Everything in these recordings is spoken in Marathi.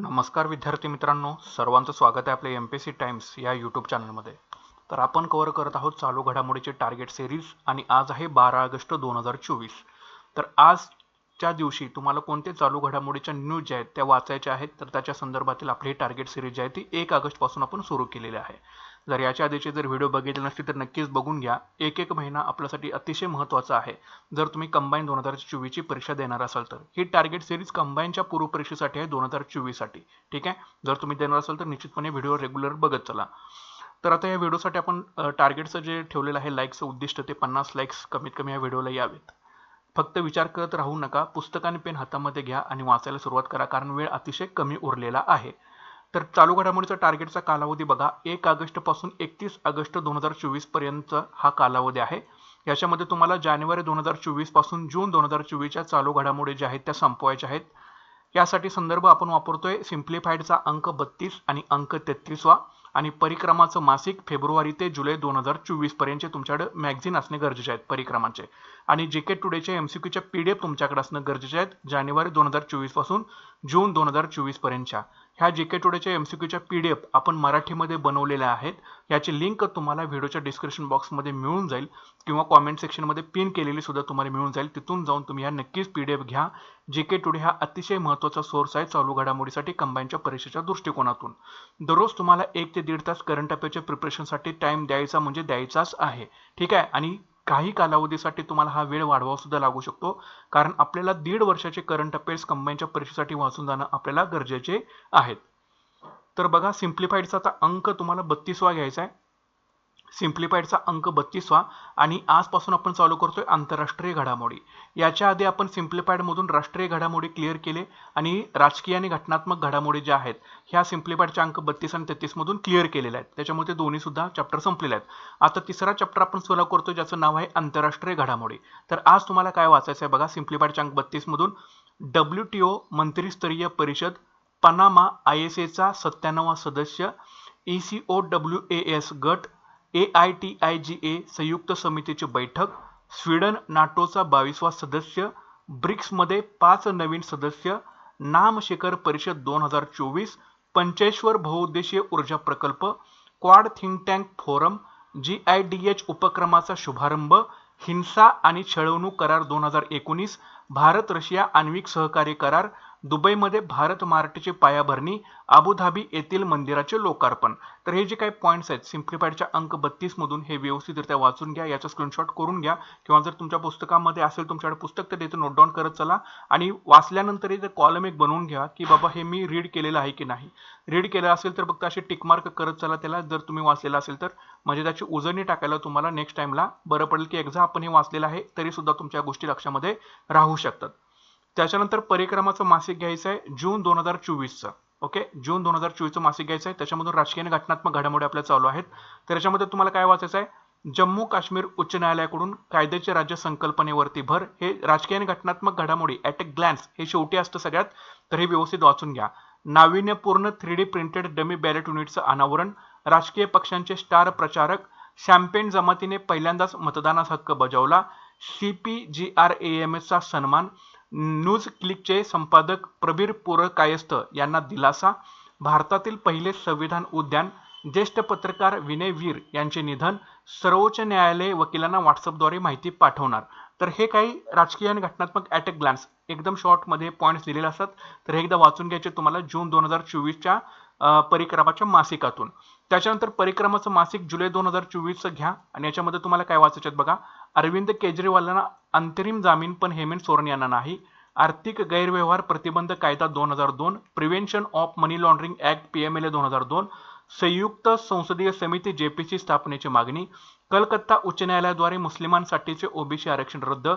नमस्कार विद्यार्थी मित्रांनो सर्वांचं स्वागत आहे आपल्या एम पी सी टाइम्स या यूट्यूब चॅनलमध्ये तर आपण कव्हर करत आहोत चालू घडामोडीचे टार्गेट सिरीज आणि आज आहे बारा ऑगस्ट दोन हजार चोवीस. तर आज च्या दिवशी तुम्हाला कोणते चालू घडामोडीच्या न्यूज ज्या आहेत त्या वाचायच्या आहेत तर त्याच्या संदर्भातील आपली टार्गेट सिरीज जी आहे ती एक ऑगस्टपासून आपण सुरू केलेली आहे. जर याच्या आधीचे जर व्हिडिओ बघितले नसतील तर नक्कीच बघून घ्या. एक एक महिना आपल्यासाठी अतिशय महत्त्वाचा आहे. जर तुम्ही कंबाईन दोन हजार चोवीसची परीक्षा देणार असाल तर ही टार्गेट सिरीज कंबाईनच्या पूर्व परीक्षेसाठी आहे दोन हजार चोवीससाठी. ठीक आहे? जर तुम्ही देणार असाल तर निश्चितपणे व्हिडिओ रेग्युलर बघत चला. तर आता या व्हिडिओसाठी आपण टार्गेटचं जे ठेवलेलं आहे लाईकचं उद्दिष्ट ते पन्नास लाईक्स कमीत कमी या व्हिडिओला यावेत. फक्त विचार करत राहू नका पुस्तक आणि पेन हातामध्ये घ्या आणि वाचायला सुरुवात करा कारण वेळ अतिशय कमी उरलेला आहे. तर चालू घडामोडीचा टार्गेटचा कालावधी बघा. एक ऑगस्टपासून एकतीस ऑगस्ट दोन हजार चोवीसपर्यंत हा कालावधी आहे. याच्यामध्ये तुम्हाला जानेवारी दोन हजार चोवीसपासून जून दोन हजार चोवीसच्या चालू घडामोडी ज्या आहेत त्या संपवायच्या आहेत. यासाठी संदर्भ आपण वापरतोय सिम्प्लिफाईडचा अंक बत्तीस आणि अंक तेहतीसवा आणि परिक्रमाचं मासिक फेब्रुवारी ते जुलै दोन हजार चोवीस पर्यंतचे तुमच्याकडे मॅगझिन असणे गरजेचे आहेत परिक्रमाचे. आणि जे के टुडेचे एमसीक्यूच्या सी पी डी एफ तुमच्याकडे असणं गरजेचे आहेत जानेवारी दोन हजार चोवीसपासून जून दोन हजार चोवीस पर्यंतच्या. ह्या जे के टुडेच्या एम सी क्यूच्या पी डी एफ आपण मराठीमध्ये बनवलेल्या आहेत याची लिंक तुम्हाला व्हिडिओच्या डिस्क्रिप्शन बॉक्समध्ये मिळून जाईल किंवा कॉमेंट सेक्शनमध्ये पिन केलेली सुद्धा तुम्हाला मिळून जाईल. तिथून जाऊन तुम्ही ह्या नक्कीच पी डी एफ घ्या. जे के टुडे हा अतिशय महत्त्वाचा सोर्स आहे चालू घडामोडीसाठी कंबाईनच्या परीक्षेच्या दृष्टिकोनातून. दररोज तुम्हाला एक ते दीड तास करंट अफेअरच्या प्रिपरेशनसाठी टाइम द्यायचा म्हणजे द्यायचाच आहे. ठीक आहे? आणि काही कालावधीसाठी तुम्हाला हा वेळ वाढवावा सुद्धा लागू शकतो. कारण आपल्याला दीड वर्षाचे करंट अफेअर्स कंबाईनच्या परीक्षेसाठी वाचून जाणं आपल्याला गरजेचे आहेत. तर बघा सिम्प्लिफाईडचा आता अंक तुम्हाला बत्तीसवा घ्यायचा आहे. सिम्प्लिफाईडचा अंक बत्तीसवा आणि आजपासून आपण चालू करतोय आंतरराष्ट्रीय घडामोडी. याच्या आधी आपण सिम्प्लिफाईडमधून राष्ट्रीय घडामोडी क्लिअर केले आणि राजकीय आणि घटनात्मक घडामोडी ज्या आहेत ह्या सिम्प्लिफाईडच्या अंक बत्तीस आणि तेहतीसमधून क्लिअर केलेल्या आहेत. त्याच्यामुळे ते दोन्ही सुद्धा चॅप्टर संपलेले आहेत. आता तिसरा चॅप्टर आपण सुरू करतोय ज्याचं नाव आहे आंतरराष्ट्रीय घडामोडी. तर आज तुम्हाला काय वाचायचं आहे बघा सिम्प्लिफाईडच्या अंक बत्तीसमधून डब्ल्यू टी ओ मंत्रीस्तरीय परिषद पनामा आय एस एचा सत्त्याण्णवा सदस्य E C O W A S गट A I T I G A संयुक्त समितीची बैठक स्वीडन नाटोचा बावीसवा सदस्य ब्रिक्समध्ये पाच नवीन सदस्य नाम शिखर परिषद दोन हजार चोवीस पंचेश्वर बहुउद्देशीय ऊर्जा प्रकल्प quad think tank forum G I D H उपक्रमाचा शुभारंभ हिंसा आणि छळवणूक करार दोन हजार एकोणीस भारत रशिया आण्विक सहकार्य करार दुबईमध्ये भारत मार्टची पायाभरणी अबुधाबी येथील मंदिराचे लोकार्पण. तर हे जे काही पॉईंट्स आहेत सिम्प्लिफाईडच्या अंक बत्तीस मधून हे व्यवस्थितरित्या वाचून घ्या याचा स्क्रीनशॉट करून घ्या. किंवा जर तुमच्या पुस्तकामध्ये असेल तुमच्याकडे पुस्तक तर तिथे नोट डाऊन करत चला. आणि वाचल्यानंतर ते कॉलम एक बनवून घ्या की बाबा हे मी रीड केलेलं आहे की नाही. रीड केलं असेल तर फक्त असे टिकमार्क करत चला त्याला. जर तुम्ही वाचलेलं असेल तर म्हणजे त्याची उजळणी टाकायला तुम्हाला नेक्स्ट टाइमला बरं पडेल की एकदा आपण हे वाचलेलं आहे तरी सुद्धा तुमच्या गोष्टी लक्षामध्ये राहू शकतात. त्याच्यानंतर परिक्रमाचं मासिक घ्यायचं आहे जून दोन हजार चोवीसचं. ओके जून दोन हजार चोवीसचं मासिक घ्यायचं आहे त्याच्यामधून राजकीय आणि घटनात्मक घडामोडी आपल्या चालू आहेत. तर याच्यामध्ये तुम्हाला काय वाचायचं आहे जम्मू काश्मीर उच्च न्यायालयाकडून कायद्याचे राज्य संकल्पनेवरती भर. हे राजकीय आणि घटनात्मक घडामोडी ॲट अ ग्लॅन्स हे शेवटी असतं सगळ्यात. तर हे व्यवस्थित वाचून घ्या. नाविन्यपूर्ण three D printed dummy ballot युनिटचं अनावरण. राजकीय पक्षांचे स्टार प्रचारक. शॅम्पेन जमातीने पहिल्यांदाच मतदानास हक्क बजावला. C P G R A M एसचा सन्मान. न्यूज क्लिकचे संपादक प्रबीर पोरकायस्थ यांना दिलासा. भारतातील पहिले संविधान उद्यान ज्येष्ठ पत्रकार विनय वीर यांचे निधन सर्वोच्च न्यायालय वकिलांना व्हॉट्सअपद्वारे माहिती पाठवणार. तर हे काही राजकीय आणि घटनात्मक ॲट ग्लान्स. एकदम शॉर्टमध्ये पॉईंट्स दिलेले असतात तर हे एकदा वाचून घ्यायचे तुम्हाला जून दोन हजार चोवीसच्या परिक्रमाच्या मासिकातून. त्याच्यानंतर परिक्रमाचं मासिक जुलै दोन हजार चोवीसचं घ्या आणि याच्यामध्ये तुम्हाला काय वाचायचे बघा. अरविंद केजरीवालांना अंतरिम जामीन पण हेमंत सोरेन यांना नाही. आर्थिक गैरव्यवहार प्रतिबंध कायदा दोन हजार दोन prevention of money laundering act PMLA दोन हजार दोन संयुक्त संसदीय समिती जेपीसी स्थापनेची मागणी कलकत्ता उच्च न्यायालयाद्वारे मुस्लिमांसाठीचे ओबीसी आरक्षण रद्द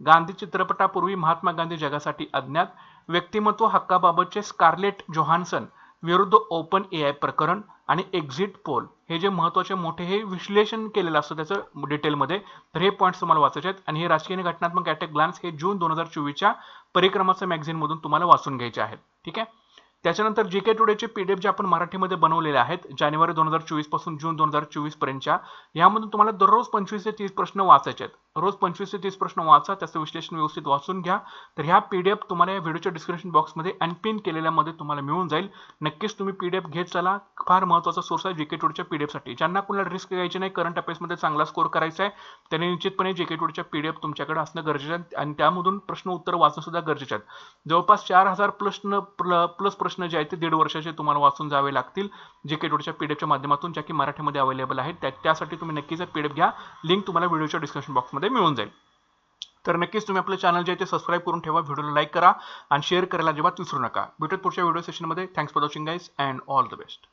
गांधी चित्रपटापूर्वी महात्मा गांधी जगासाठी अज्ञात व्यक्तिमत्व हक्काबाबतचे स्कारलेट जोहान्सन विरुद्ध ओपन ए आय प्रकरण आणि एक्झिट पोल हे जे महत्त्वाचे मोठे हे विश्लेषण केलेलं असतं त्याचं डिटेलमध्ये तर हे पॉईंट्स तुम्हाला वाचायचे आहेत. आणि हे राजकीय आणि घटनात्मक अटॅक ग्लान्स हे जून दोन हजार चोवीसच्या परिक्रमाचं मॅगझिनमधून तुम्हाला वाचून घ्यायचे आहेत. ठीक आहे? त्याच्यानंतर जी के टुडेचे पीडीएफ जे आपण मराठीमध्ये बनवलेले आहेत जानेवारी दोन हजार चोवीसपासून जून दोन हजार चोवीस पर्यंतच्या यामधून तुम्हाला दररोज पंचवीस ते तीस प्रश्न वाचायचे आहेत. रोज पंचवीस ते तीस प्रश्न वाचा त्याचं विश्लेषण व्यवस्थित वाचून घ्या. तर ह्या पीडीएफ तुम्हाला या व्हिडिओच्या डिस्क्रिप्शन बॉक्समध्ये अनपिन पिन केलेल्यामध्ये तुम्हाला मिळून जाईल. नक्कीच तुम्ही पीडीएफ घेत चला. फार महत्त्वाचा सोर्स आहे जेके टूडच्या पीडीएफसाठी ज्यांना कोणाला रिस्क घ्यायची नाही करंट अफेअर्समध्ये चांगला स्कोर करायचा आहे त्यांनी निश्चितपणे जेके टूडच्या पीडीएफ तुमच्याकडे असणं गरजेचं आहे. आणि त्यामधून प्रश्न उत्तर वाचणं सुद्धा गरजेचे आहेत जवळपास चार हजार प्रश्न प्लस प्रश्न जे आहेत ते दीड वर्षाचे तुम्हाला वाचून जावे लागतील. जेके टूडच्या पीडीएफच्या माध्यमातून ज्या की मराठीमध्ये अवेलेबल आहेत त्या त्यासाठी तुम्ही नक्कीच पीडीएफ घ्या. लिंक तुम्हाला व्हिडिओच्या डिस्क्रिप्शन बॉक्समध्ये मिळून जाईल. तर नक्कीच तुम्ही आपलं चॅनल जे आहे ते सबस्क्राईब करून ठेवा व्हिडिओला लाईक करा आणि शेअर करायला अजिबात विसरू नका. भेटत पुढच्या व्हिडिओ सेशनमध्ये thanks for watching guys and all the best